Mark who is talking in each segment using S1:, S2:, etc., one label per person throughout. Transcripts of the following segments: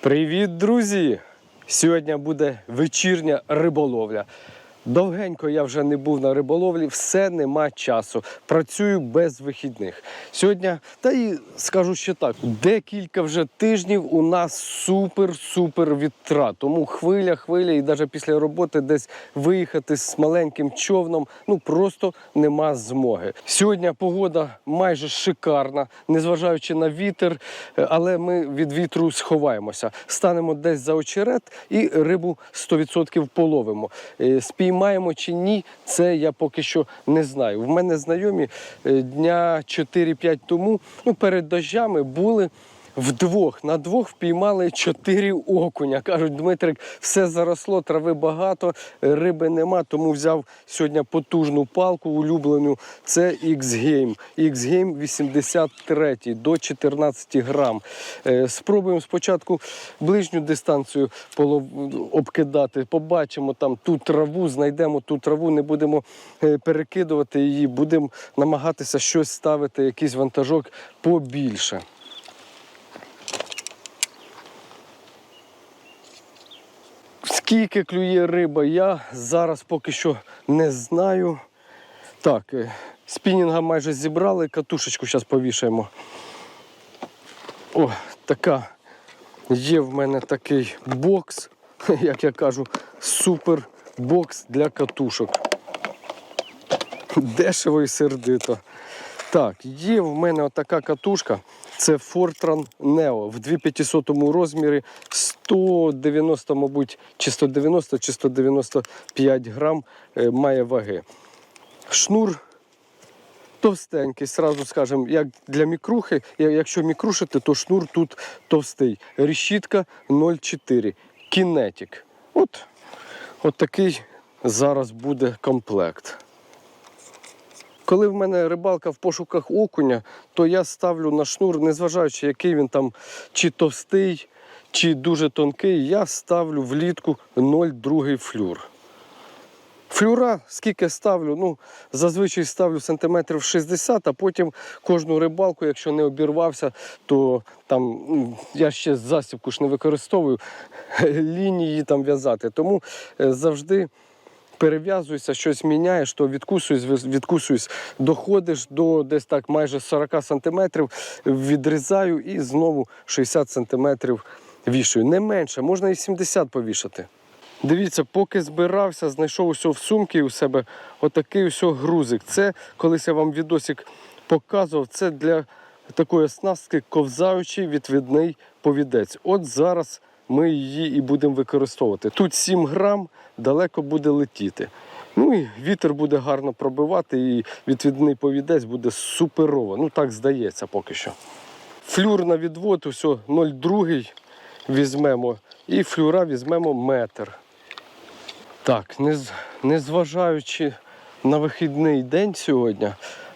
S1: Привіт, друзі! Сьогодні буде вечірня риболовля. Довгенько я вже не був на риболовлі, все нема часу. Працюю без вихідних. Сьогодні, та і скажу ще так, декілька вже тижнів у нас супер-супер вітра. Тому хвиля, хвиля, і навіть після роботи десь виїхати з маленьким човном ну просто нема змоги. Сьогодні погода майже шикарна, незважаючи на вітер, але ми від вітру сховаємося. Станемо десь за очерет і рибу 100% половимо. Е, Спіймаємо чи ні, це я поки що не знаю. В мене знайомі е, дня 4-5 тому, ну перед дощами були. Вдвох на двох впіймали чотири окуня. Кажуть, Дмитрик, все заросло, трави багато, риби нема, тому взяв сьогодні потужну палку улюблену. Це X-Game. X-Game 83 до 14 грам. Е, Спробуємо спочатку ближню дистанцію обкидати. Побачимо там ту траву, знайдемо ту траву, не будемо е, перекидувати її, будемо намагатися щось ставити, якийсь вантажок побільше. Скільки клює риба, я зараз поки що не знаю. Так, е, спінінга майже зібрали, катушечку зараз повішаємо. О, така. Є в мене такий бокс, як я кажу, супер бокс для катушок. Дешево і сердито. Так, є в мене отака катушка. Це Fortran Neo в 2500 розмірі 190, мабуть, чи 190, чи 195 грам е, має ваги. Шнур товстенький, сразу скажемо, як для мікрухи. Якщо мікрушити, то шнур тут товстий. Решітка 0,4. Кінетик. От, от такий зараз буде комплект. Коли в мене рибалка в пошуках окуня, то я ставлю на шнур, незважаючи, який він там чи товстий, чи дуже тонкий, я ставлю влітку 0,2 флюр. Флюра, скільки ставлю, ну, зазвичай ставлю сантиметрів 60, а потім кожну рибалку, якщо не обірвався, то там я ще засібку ж не використовую лінії там в'язати. Тому е, завжди перев'язуєшся, щось міняєш, то відкусуєш, віз- відкусуєш, доходиш до десь так майже 40 сантиметрів, відрізаю і знову 60 сантиметрів вішаю. Не менше, можна і 70 повішати. Дивіться, поки збирався, знайшов усе в сумці у себе отакий ось грузик. Це колись я вам відосик показував, це для такої оснастки ковзаючий відвідний повідець. От зараз ми її і будемо використовувати. Тут 7 грам далеко буде летіти. Ну і вітер буде гарно пробивати, і відвідний повідець буде суперово. Ну так здається поки що. Флюр на відвод, усе 0,2 візьмемо, і флюра візьмемо метр. Так, незважаючи на вихідний день сьогодні,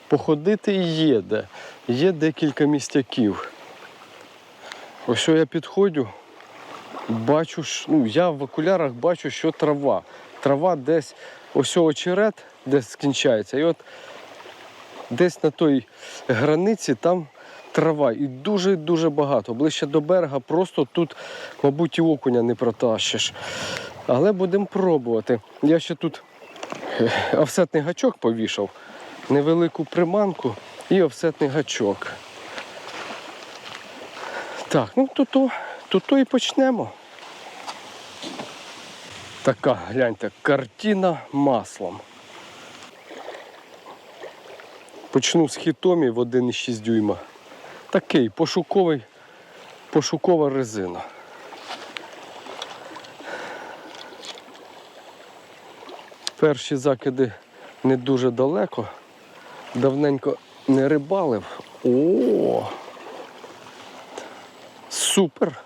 S1: походити є де. Є декілька містяків. Ось що я підходжу, бачу, ну, я в окулярах бачу, що трава. Трава десь ось очерет, десь скінчається. І от десь на той границі там трава. І дуже-дуже багато. Ближче до берега просто тут, мабуть, і окуня не протащиш. Але будемо пробувати. Я ще тут е, офсетний гачок повішав, невелику приманку і офсетний гачок. Так, ну то то, то, то і почнемо. Така, гляньте, картина маслом. Почну з хітомі в 1,6 дюйма. Такий пошуковий, пошукова резина. Перші закиди не дуже далеко. Давненько не рибалив. О! Супер!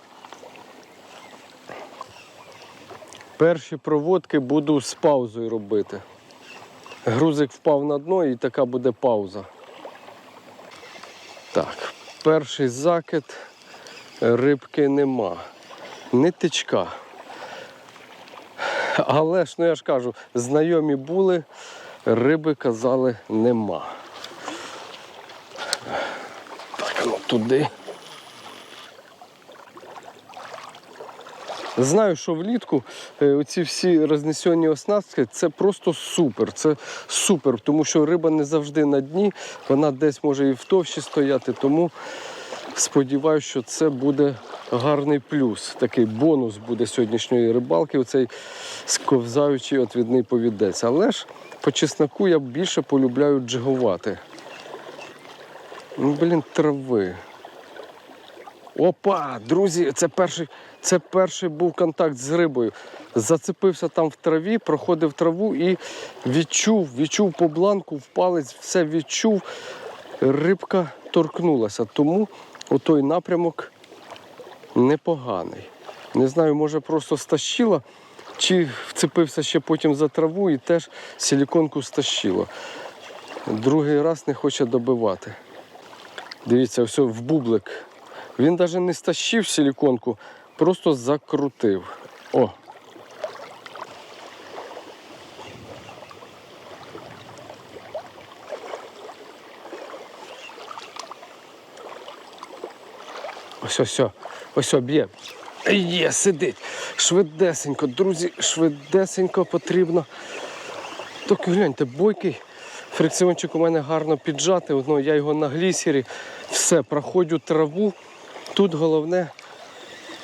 S1: Перші проводки буду з паузою робити. Грузик впав на дно і така буде пауза. Так, перший закид рибки нема. Нитичка. Але ж, ну я ж кажу, знайомі були, риби казали нема. Так, ну туди. Знаю, що влітку е, оці всі рознесені оснастки це просто супер. Це супер, тому що риба не завжди на дні, вона десь може і в товщі стояти. Тому сподіваюся, що це буде гарний плюс. Такий бонус буде сьогоднішньої рибалки, оцей сковзаючий отвідний повідець. Але ж по чесноку я більше полюбляю джигувати. Ну, блін, трави. Опа, друзі, це перший, це перший був контакт з рибою. Зацепився там в траві, проходив траву і відчув, відчув по бланку, в палець, все відчув. Рибка торкнулася. Тому отой напрямок непоганий. Не знаю, може просто стащило, чи вцепився ще потім за траву і теж силіконку стащило. Другий раз не хоче добивати. Дивіться, все в бублик. Він навіть не стащив силіконку, просто закрутив. О. Ось ось, ось, ось ось, б'є. Є, сидить. Швидесенько, друзі, швидесенько потрібно. Так гляньте, бойкий. Фрикціончик у мене гарно піджатий, ну, я його на глісері. Все, проходжу траву. Тут головне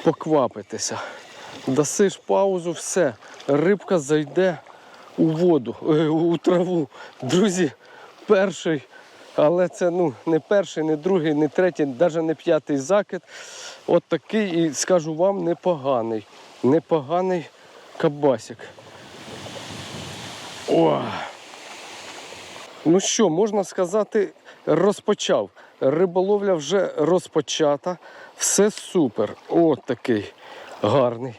S1: поквапитися. Дасиш паузу, все. Рибка зайде у воду, е, у траву. Друзі, перший, але це ну, не перший, не другий, не третій, навіть не п'ятий закид. От такий, і скажу вам, непоганий. Непоганий кабасик. О! Ну що, можна сказати, розпочав. Риболовля вже розпочата. Все супер. От такий гарний.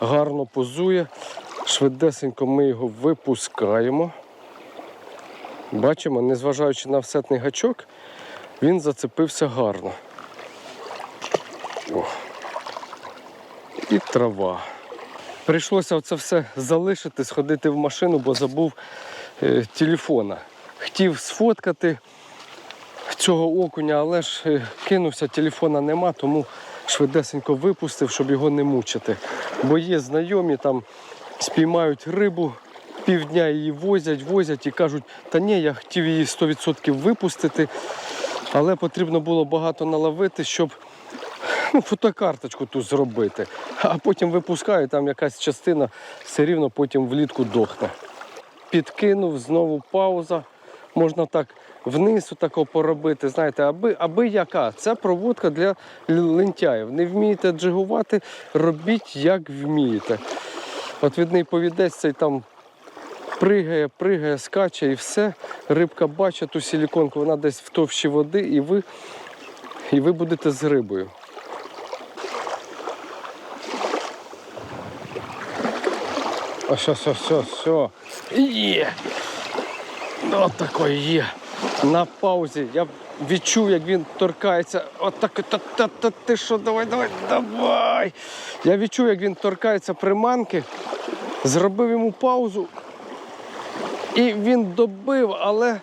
S1: Гарно позує. Швидесенько ми його випускаємо. Бачимо, незважаючи на всетний гачок, він зацепився гарно. О. І трава. Прийшлося це все залишити, сходити в машину, бо забув е, телефона. Хотів сфоткати цього окуня, але ж е, кинувся, телефона нема, тому швидесенько випустив, щоб його не мучити. Бо є знайомі, там спіймають рибу, півдня її возять, возять і кажуть, та ні, я хотів її 100% випустити, але потрібно було багато наловити, щоб ну, фотокарточку ту зробити. А потім випускаю, там якась частина все рівно потім влітку дохне. Підкинув, знову пауза. Можна так вниз отако поробити. Знаєте, аби, аби яка. Це проводка для лентяїв. Не вмієте джигувати, робіть як вмієте. От відний повідець цей там пригає, пригає, скаче і все. Рибка бачить ту силіконку, вона десь в товщі води, і ви, і ви будете з рибою. Ось, ось, ось, ось. Є. От такої є. На паузі. Я відчув, як він торкається. От так. Та, та, та, ти що, давай, давай, давай. Я відчув, як він торкається приманки, зробив йому паузу. І він добив, але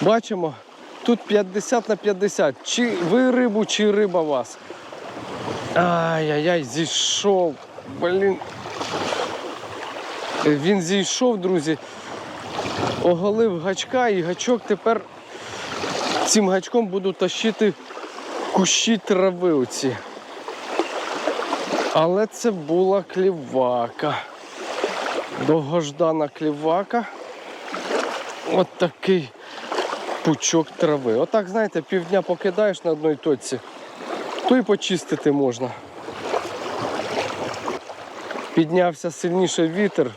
S1: бачимо, тут 50 на 50. Чи ви рибу, чи риба вас. Ай-яй-яй, зійшов. Блін. Він зійшов, друзі, оголив гачка і гачок тепер цим гачком буду тащити кущі трави оці. Але це була клівака. Довгождана клівака. От такий пучок трави. Отак, знаєте, півдня покидаєш на одній точці, то й почистити можна. Піднявся сильніше вітер,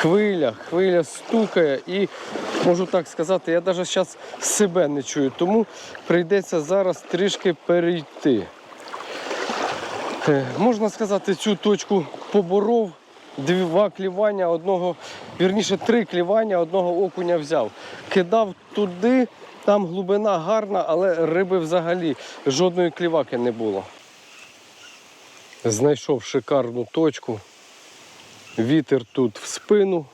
S1: хвиля, хвиля стукає і можу так сказати, я навіть зараз себе не чую, тому прийдеться зараз трішки перейти. Е, Можна сказати, цю точку поборов. Два клівання одного, вірніше три клівання одного окуня взяв. Кидав туди, там глибина гарна, але риби взагалі жодної кліваки не було. Знайшов шикарну точку. Вітер тут в спину.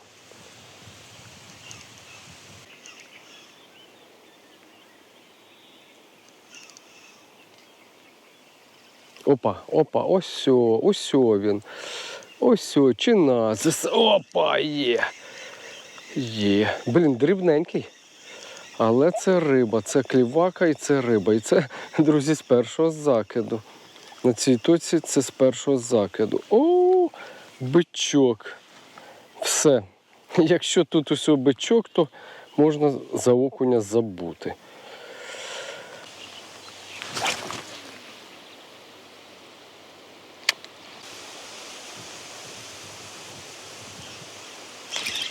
S1: Опа, опа, ось ось він. Ось сьо, чиназис. Опа, є. Є. Блін, дрібненький. Але це риба, це клівака і це риба. І це, друзі, з першого закиду. На цій точці це з першого закиду. О, бичок. Все. Якщо тут усе бичок, то можна за окуня забути.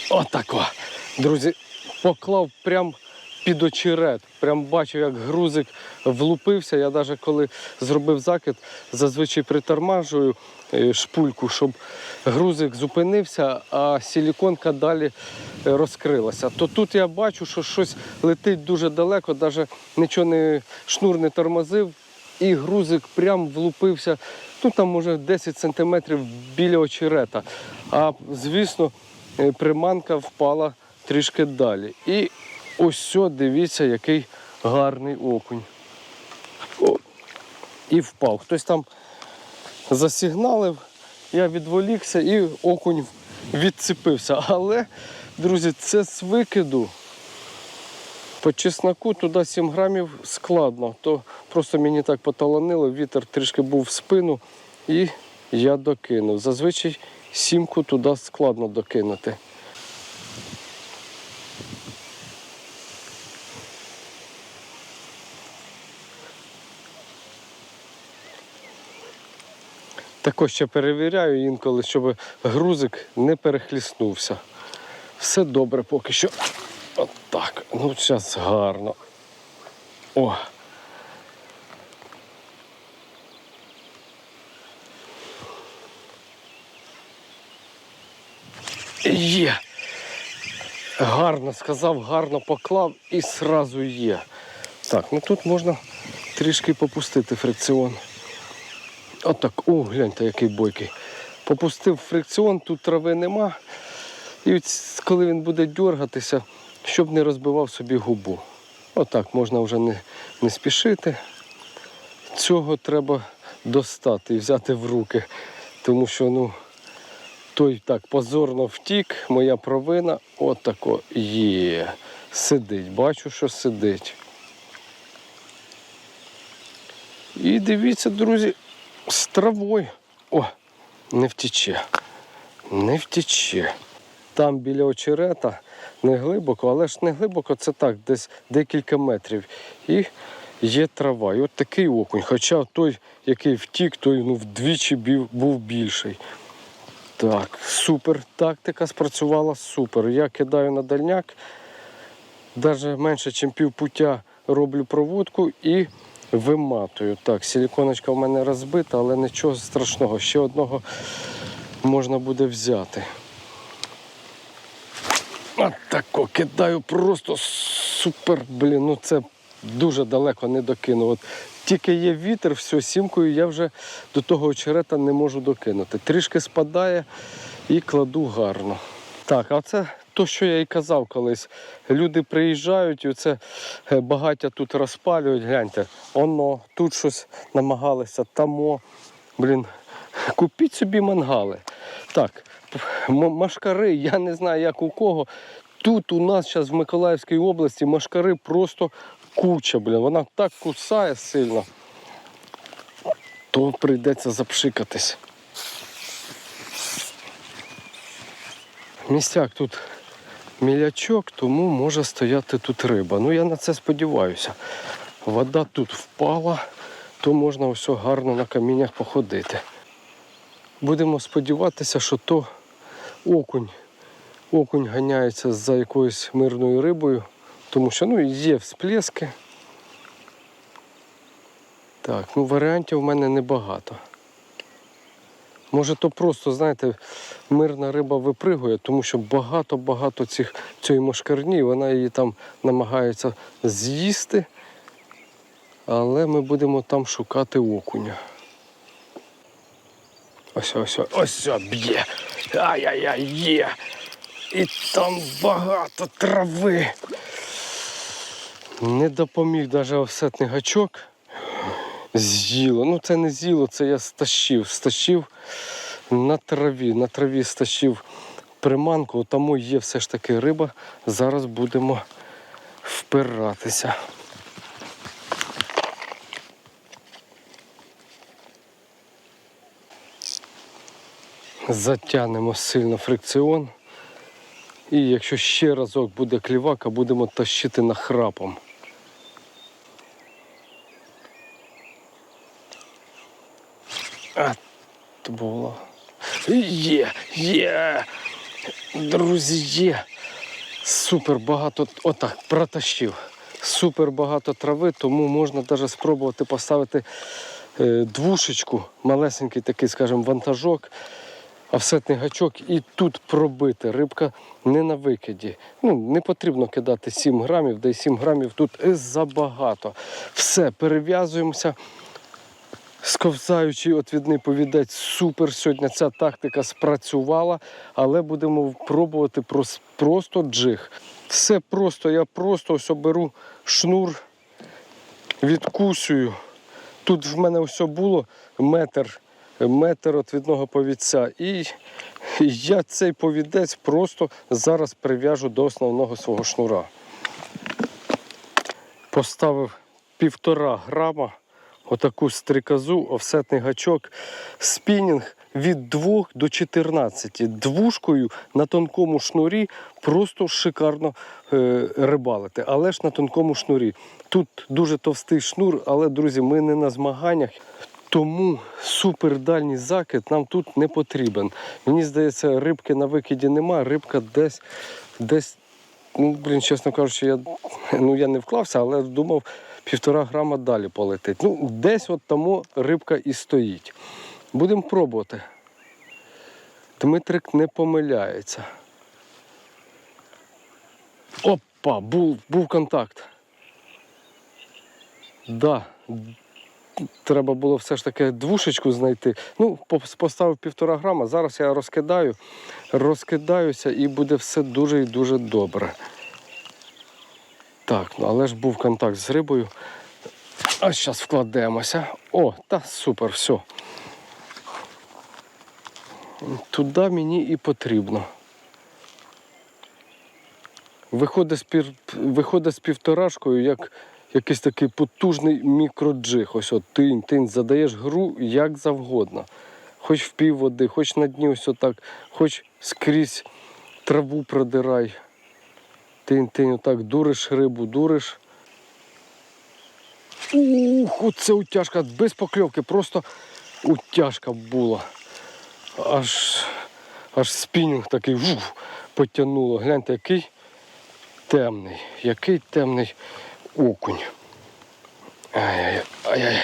S1: Отако. Друзі, поклав прям під очерет. Прям бачив, як грузик влупився. Я навіть коли зробив закид, зазвичай притормажую е, шпульку, щоб грузик зупинився, а силіконка далі е, розкрилася. То тут я бачу, що щось летить дуже далеко, навіть нічого не шнур не тормозив, і грузик прям влупився. Ну там може 10 сантиметрів біля очерета. А звісно, е, приманка впала трішки далі. І ось дивіться, який гарний окунь. О, і впав. Хтось там засигналив, я відволікся і окунь відцепився. Але, друзі, це з викиду. По чесноку туди 7 грамів складно, то просто мені так поталанило, вітер трішки був в спину і я докинув. Зазвичай сімку туди складно докинути. Також ще перевіряю інколи, щоб грузик не перехліснувся. Все добре поки що. От так. Ну, зараз гарно. О. Є. Гарно сказав, гарно поклав і сразу є. Так, ну тут можна трішки попустити фрикціон. Отак, о, гляньте, який бойкий. Попустив фрикціон, тут трави нема. І коли він буде дергатися, щоб не розбивав собі губу. Отак можна вже не, не спішити. Цього треба достати і взяти в руки. Тому що ну, той так позорно втік, моя провина. Отако є. Сидить. Бачу, що сидить. І дивіться, друзі, з травою. О, не втіче. Не втіче. Там біля очерета не глибоко, але ж не глибоко, це так, десь декілька метрів. І є трава. І от такий окунь. Хоча той, який втік, той ну, вдвічі був більший. Так, супер. Тактика спрацювала супер. Я кидаю на дальняк, навіть менше, ніж півпуття роблю проводку і виматую. Так, силіконочка в мене розбита, але нічого страшного. Ще одного можна буде взяти. От тако кидаю просто супер, блін, ну це дуже далеко не докинув. От тільки є вітер, все, сімкою я вже до того очерета не можу докинути. Трішки спадає і кладу гарно. Так, а це то, що я і казав колись. Люди приїжджають і оце е, багаття тут розпалюють. Гляньте, оно, тут щось намагалися, тамо. Блін, купіть собі мангали. Так, машкари, я не знаю, як у кого. Тут у нас зараз в Миколаївській області машкари просто куча, блін. Вона так кусає сильно. То прийдеться запшикатись. Місцяк тут мілячок, тому може стояти тут риба. Ну я на це сподіваюся. Вода тут впала, то можна все гарно на каміннях походити. Будемо сподіватися, що то окунь. Окунь ганяється за якоюсь мирною рибою, тому що ну, є всплески. Так, ну варіантів в мене небагато. Може, то просто, знаєте, мирна риба випригує, тому що багато-багато цих цієї мошкарні, вона її там намагається з'їсти. Але ми будемо там шукати окуня. Ось ось ось ось б'є. Ай-яй-яй, є. І там багато трави. Не допоміг навіть офсетний гачок. З'їло. Ну це не з'їло, це я стащив. Стащив на траві. На траві стащив приманку, тому є все ж таки риба. Зараз будемо впиратися. Затягнемо сильно фрикціон. І якщо ще разок буде клівака, будемо тащити нахрапом. А, то було. Є, є. Друзі, є. Супер багато. Отак, протащив. Супер багато трави, тому можна навіть спробувати поставити е, двушечку, малесенький такий, скажімо, вантажок, офсетний гачок і тут пробити. Рибка не на викиді. Ну, не потрібно кидати 7 грамів, де 7 грамів тут забагато. Все, перев'язуємося. Сковзаючий отвідний повідець супер сьогодні. Ця тактика спрацювала, але будемо пробувати просто джиг. Все просто, я просто ось беру шнур, відкусюю. Тут в мене все було метр, метр отвідного повідця. І я цей повідець просто зараз прив'яжу до основного свого шнура. Поставив півтора грама отаку стрикозу, офсетний гачок, спінінг від 2 до 14. Двушкою на тонкому шнурі просто шикарно е, рибалити, але ж на тонкому шнурі. Тут дуже товстий шнур, але, друзі, ми не на змаганнях. Тому супердальній закид нам тут не потрібен. Мені здається, рибки на викиді немає, рибка десь, десь ну, блін, чесно кажучи, я, ну, я не вклався, але думав, півтора грама далі полетить. Ну, десь от тому рибка і стоїть. Будемо пробувати. Дмитрик не помиляється. Опа, був, був контакт. Да, треба було все ж таки двушечку знайти. Ну, поставив півтора грама. Зараз я розкидаю, розкидаюся і буде все дуже і дуже добре. Так, ну але ж був контакт з рибою. А зараз вкладемося. О, та супер, все. Туди мені і потрібно. Виходить з, пір... Виходить з півторашкою, як якийсь такий потужний мікроджиг. Ось от тинь, тинь, задаєш гру як завгодно. Хоч в пів води, хоч на дні ось отак, хоч скрізь траву продирай. Тинь, тинь, отак дуриш рибу, дуриш. Ух, оце утяжка без покльовки, просто утяжка була. Аж, аж спінінг такий вух, потягнуло. Гляньте, який темний, який темний окунь. Ай-яй, ай-яй.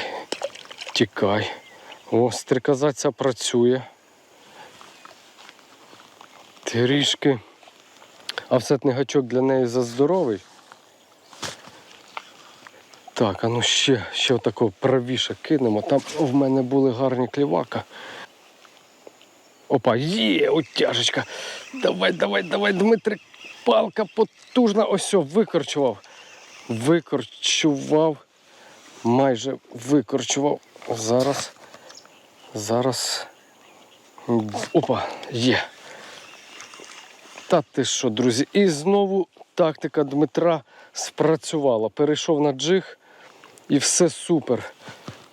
S1: Тікай. О, стрикоза ця працює. Трішки. Офсетний гачок для неї заздоровий. Так, а ну ще, ще отакого правіше кинемо. Там в мене були гарні клівака. Опа, є, утяжечка. Давай, давай, давай, Дмитрик. Палка потужна. Ось, викорчував. Викорчував. Майже викорчував. Зараз. Зараз. Опа, є. Та ти що, друзі? І знову тактика Дмитра спрацювала. Перейшов на джиг і все супер.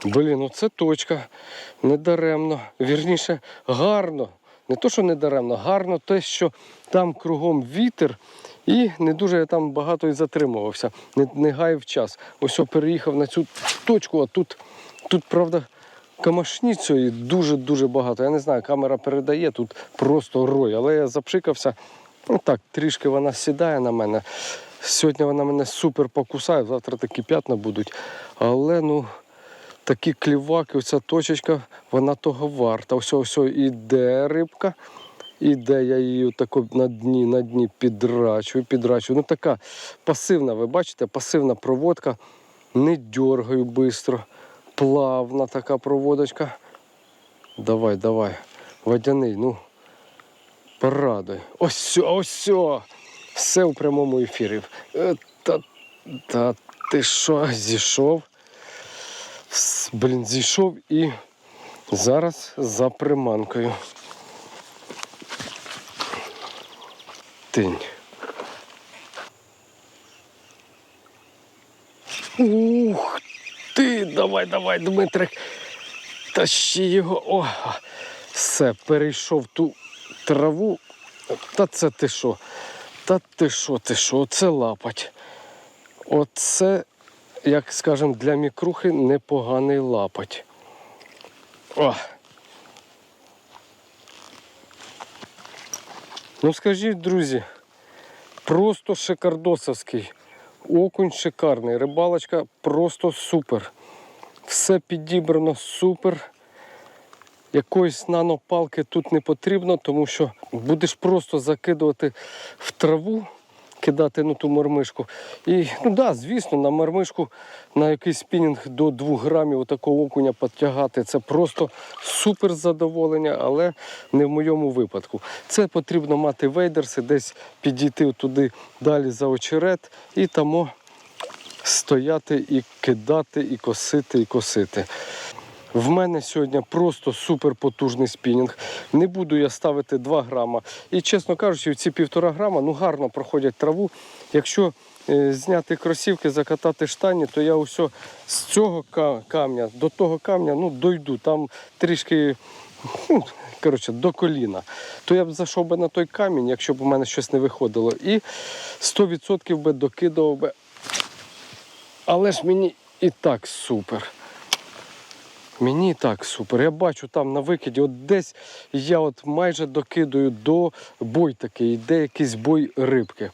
S1: Блін, ну це точка. Недаремно. Вірніше, гарно. Не то, що недаремно, гарно те, що там кругом вітер, і не дуже я там багато і затримувався, не, не гаяв час. Ось я переїхав на цю точку, а тут, тут правда, камашні цієї дуже-дуже багато. Я не знаю, камера передає, тут просто рой. Але я запшикався. Ну так, трішки вона сідає на мене. Сьогодні вона мене супер покусає, завтра такі п'ятна будуть. Але ну, такі кліваки, оця точечка, вона того варта. Ось ось іде рибка. Іде я її тако на дні, на дні підрачую, підрачую. Ну така пасивна, ви бачите, пасивна проводка. Не дергаю швидко. Плавна така проводочка. Давай, давай. Водяний, ну. Порадуй. Ось, ось. Все у прямому ефірі. Е, Та, та ти що, зійшов? Блін, зійшов і зараз за приманкою. Тинь. Ух ти! Давай, давай, Дмитрик. Тащи його. О, все, перейшов ту траву. Та це ти що? Та ти що, ти що? Оце лапать. Оце, як скажемо, для мікрухи непоганий лапать. О. Ну скажіть, друзі, просто шикардосовський. Окунь шикарний, рибалочка просто супер. Все підібрано супер. Якоїсь нанопалки тут не потрібно, тому що будеш просто закидувати в траву, кидати ну, ту мармишку. І, ну да, звісно, на мармишку на якийсь спінінг до 2 грамів такого окуня підтягати. Це просто супер задоволення, але не в моєму випадку. Це потрібно мати вейдерси, десь підійти туди далі за очерет і тамо стояти і кидати, і косити, і косити. В мене сьогодні просто супер потужний спінінг. Не буду я ставити 2 грама. І чесно кажучи, ці півтора грама ну, гарно проходять траву. Якщо е, зняти кросівки, закатати штані, то я усе з цього камня до того камня ну, дойду. Там трішки коротше, до коліна. То я б зайшов би на той камінь, якщо б у мене щось не виходило. І 100% би докидував би. Але ж мені і так супер. Мені так супер. Я бачу там на викиді, от десь я от майже докидую до бой такий, йде якийсь бой рибки.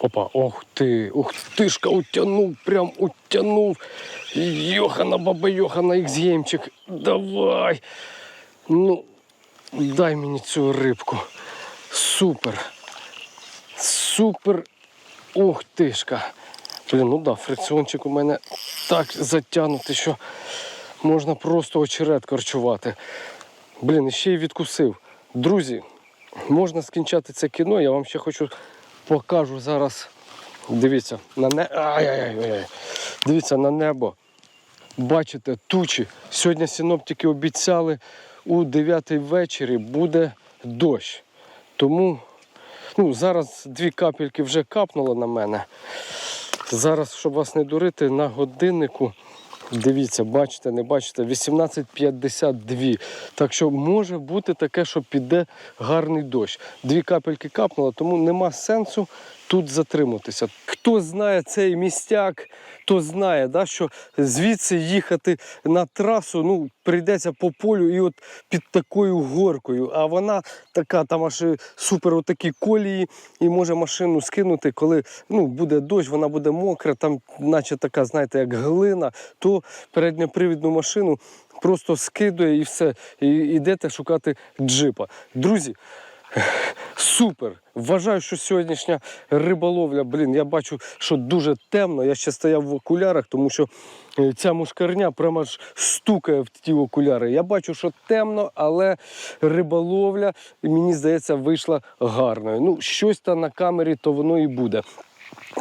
S1: Опа, ох ти, ух тишка, утягнув, прям утягнув. Йохана, баба Йохана, іксгеймчик. Давай. Ну, дай мені цю рибку. Супер. Супер. Ух тишка. Блін, ну да, фрикціончик у мене так затягнутий, що можна просто очерет корчувати. Блін, ще й відкусив. Друзі, можна скінчати це кіно. Я вам ще хочу покажу зараз. Дивіться, на не... Дивіться на небо. Бачите, тучі. Сьогодні синоптики обіцяли у 9 ввечері буде дощ. Тому ну, зараз дві капельки вже капнуло на мене. Зараз, щоб вас не дурити, на годиннику. Дивіться, бачите, не бачите, 18.52. Так що може бути таке, що піде гарний дощ. Дві капельки капнуло, тому нема сенсу тут затриматися. Хто знає цей містяк, то знає, да, що звідси їхати на трасу ну, прийдеться по полю і от під такою горкою. А вона така, там аж супер отакі колії, і може машину скинути, коли ну, буде дощ, вона буде мокра, там, наче така, знаєте, як глина, то передньопривідну машину просто скидує і все. І йдете шукати джипа. Друзі. Супер! Вважаю, що сьогоднішня риболовля, блін, я бачу, що дуже темно. Я ще стояв в окулярах, тому що е, ця мушкарня прямо аж стукає в ті окуляри. Я бачу, що темно, але риболовля, мені здається, вийшла гарною. Ну, щось там на камері, то воно і буде.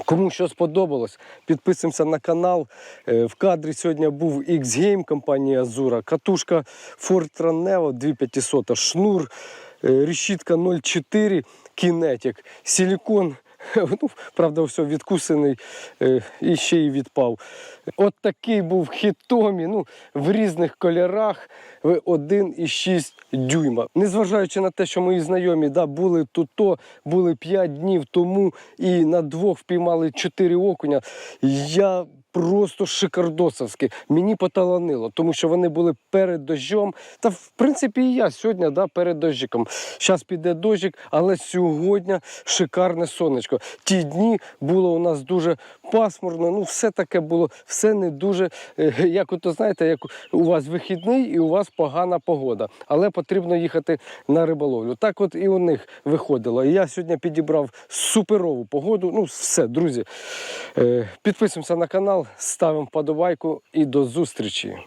S1: Кому що сподобалось, підписуємося на канал. Е, В кадрі сьогодні був X-Game компанія Азура, катушка Fortran Neo 2500, шнур, решітка 0,4 Kinetic, силікон. Ну, правда, все відкусений е, і ще й відпав. От такий був хітомі, ну, в різних кольорах 1,6 дюйма. Незважаючи на те, що мої знайомі да, були тут, то, були 5 днів тому і на двох впіймали 4 окуня. Я просто шикардосовський. Мені поталанило, тому що вони були перед дощом. Та в принципі і я сьогодні да, перед дощиком. Зараз піде дощик, але сьогодні шикарне сонечко. Ті дні було у нас дуже пасмурно. Ну, все таке було, все не дуже, е, як ото знаєте, як у вас вихідний і у вас погана погода. Але потрібно їхати на риболовлю. Так от і у них виходило. Я сьогодні підібрав суперову погоду. Ну, все, друзі. Е, Підписуємося на канал, ставимо вподобайку і до зустрічі.